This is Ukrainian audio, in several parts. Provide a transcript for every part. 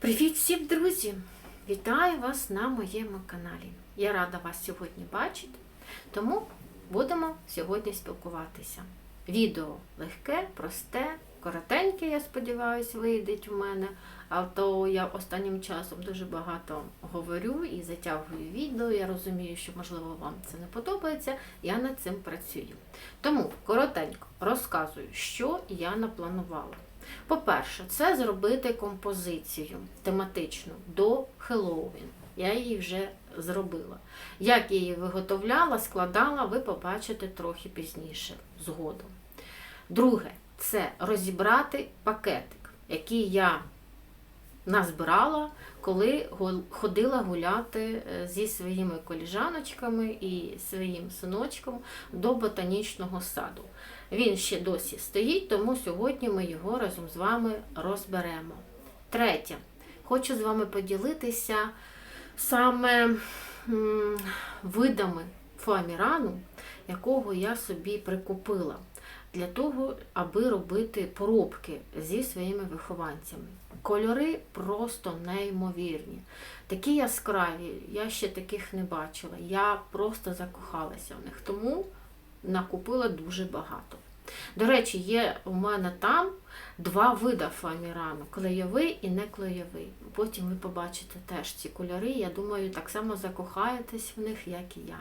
Привіт всім, друзі! Вітаю вас на моєму каналі. Я рада вас сьогодні бачити, тому будемо сьогодні спілкуватися. Відео легке, просте, коротеньке, я сподіваюся, вийде у мене. А то я останнім часом дуже багато говорю і затягую відео. Я розумію, що, можливо, вам це не подобається. Я над цим працюю. Тому коротенько розказую, що я напланувала. По-перше, це зробити композицію тематичну до Хеллоуін. Я її вже зробила. Як її виготовляла, складала, ви побачите трохи пізніше, згодом. Друге, це розібрати пакетик, який я назбирала, коли ходила гуляти е, зі своїми коліжаночками і своїм синочком до ботанічного саду. Він ще досі стоїть, тому сьогодні ми його разом з вами розберемо. Третє. Хочу з вами поділитися саме видами фоамірану, якого я собі прикупила для того, аби робити поробки зі своїми вихованцями. Кольори просто неймовірні. Такі яскраві, я ще таких не бачила. Я просто закохалася в них. Тому накупила дуже багато. До речі, є у мене там два вида фоамірану клейовий і не клейовий. Потім ви побачите теж ці кольори. Я думаю, так само закохаєтесь в них, як і я.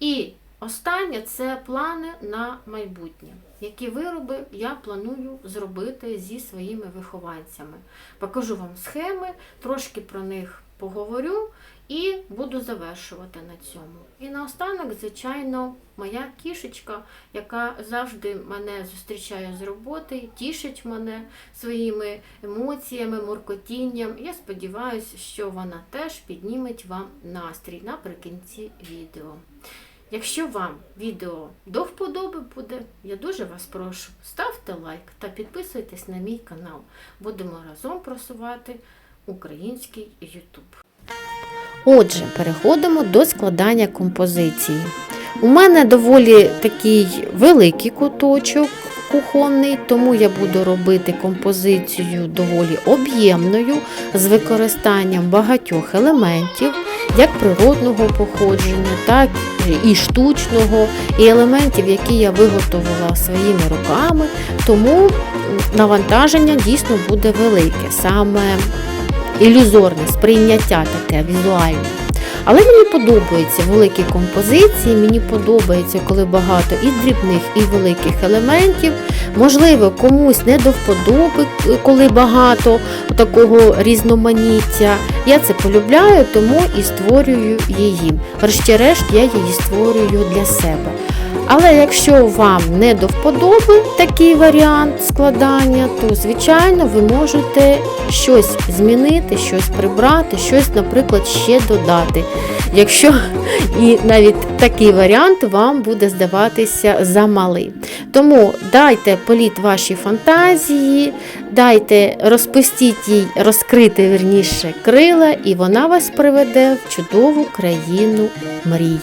І останнє це плани на майбутнє. Які вироби я планую зробити зі своїми вихованцями. Покажу вам схеми, трошки про них поговорю і буду завершувати на цьому. І наостанок, звичайно, моя кішечка, яка завжди мене зустрічає з роботи, тішить мене своїми емоціями, муркотінням. Я сподіваюся, що вона теж підніметь вам настрій наприкінці відео. Якщо вам відео до вподоби буде, я дуже вас прошу, ставте лайк та підписуйтесь на мій канал. Будемо разом просувати український YouTube. Отже, переходимо до складання композиції. У мене доволі такий великий куточок кухонний, тому я буду робити композицію доволі об'ємною з використанням багатьох елементів, як природного походження, так і штучного, і елементів, які я виготовила своїми руками. Тому навантаження дійсно буде велике, саме ілюзорне сприйняття таке візуальне. Але мені подобаються великі композиції, мені подобається, коли багато і дрібних, і великих елементів. Можливо, комусь не до вподоби, коли багато такого різноманіття. Я це полюбляю, тому і створюю її. Врешті-решт, я її створюю для себе. Але якщо вам не до вподоби такий варіант складання, то звичайно ви можете щось змінити, щось прибрати, щось, наприклад, ще додати. Якщо і навіть такий варіант вам буде здаватися замалий. Тому дайте політ вашій фантазії, дайте розпустіть їй, розкрити вірніше крила, і вона вас приведе в чудову країну мрій.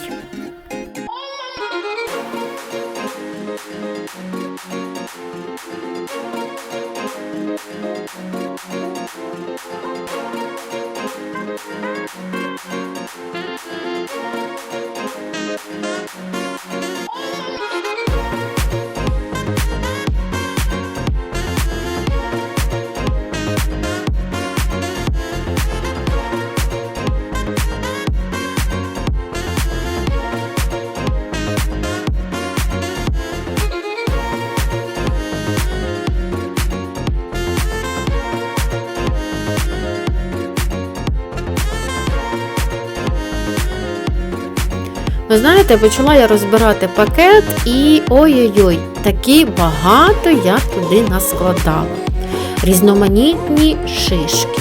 Ви знаєте, почала я розбирати пакет і ой-ой-ой, таки багато я туди наскладала. Різноманітні шишки,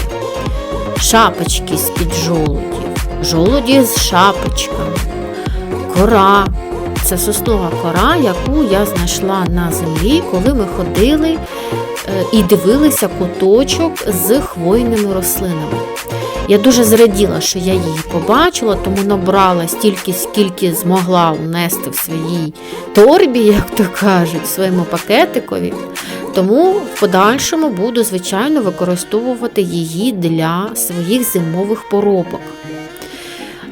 шапочки з-під жолудів, жолуді з шапочками, кора. Це соснова кора, яку я знайшла на землі, коли ми ходили е, і дивилися куточок з хвойними рослинами. Я дуже зраділа, що я її побачила, тому набрала стільки, скільки змогла внести в своїй торбі, як то кажуть, в своєму пакетикові. Тому в подальшому буду, звичайно, використовувати її для своїх зимових поробок.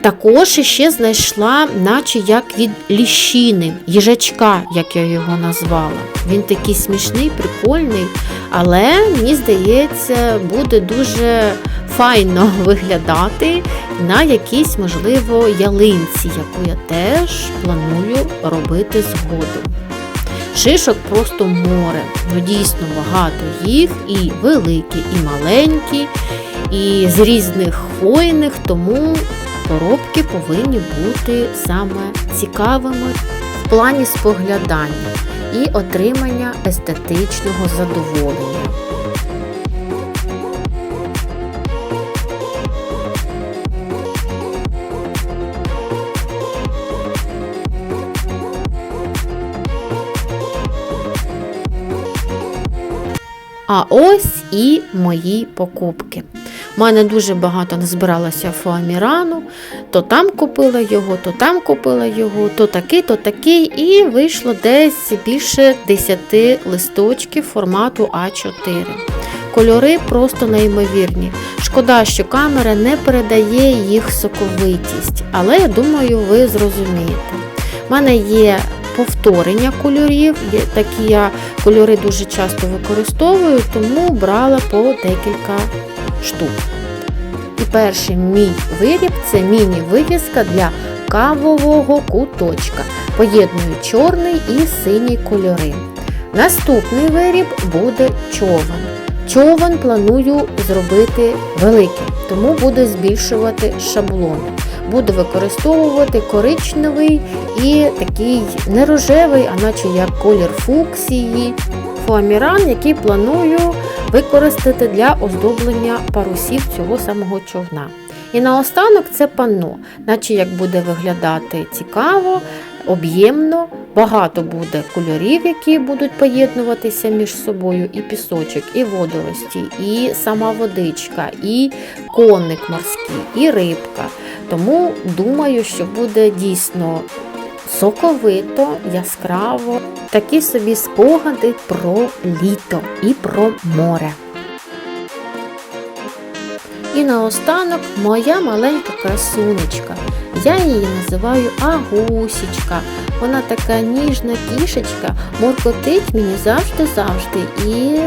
Також ще знайшла, наче як від ліщини, їжачка, як я його назвала. Він такий смішний, прикольний, але мені здається, буде дуже файно виглядати на якійсь, можливо, ялинці, яку я теж планую робити згодом. Шишок просто море, ну дійсно багато їх, і великі, і маленькі, і з різних хвойних, тому поробки повинні бути саме цікавими в плані споглядання і отримання естетичного задоволення. А ось і мої покупки. У мене дуже багато назбиралося фоамірану, то там купила його, то там купила його, то такий, то такий, і вийшло десь більше 10 листочків формату А4. Кольори просто неймовірні. Шкода, що камера не передає їх соковитість, але я думаю, ви зрозумієте. У мене є повторення кольорів, такі я кольори дуже часто використовую, тому брала по декілька штук. І перший мій виріб це міні-вивіска для кавового куточка. Поєдную чорний і синій кольори. Наступний виріб буде човен. Човен планую зробити великим, тому буду збільшувати шаблони. Буду використовувати коричневий і такий не рожевий, а наче як колір фуксії, фоаміран, який планую використати для оздоблення парусів цього самого човна. І наостанок це панно, наче як буде виглядати цікаво, об'ємно, багато буде кольорів, які будуть поєднуватися між собою, і пісочок, і водорості, і сама водичка, і конник морський, і рибка. Тому думаю, що буде дійсно соковито, яскраво, такі собі спогади про літо і про море. І наостанок моя маленька красунечка. Я її називаю Агусічка. Вона така ніжна кішечка, моркотить мені завжди-завжди. І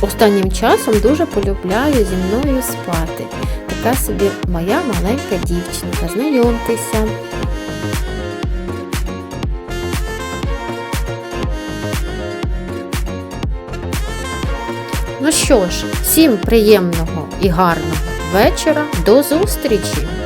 останнім часом дуже полюбляю зі мною спати. Така собі моя маленька дівчинка. Знайомтеся. Ну що ж, всім приємного і гарного вечора. До зустрічі!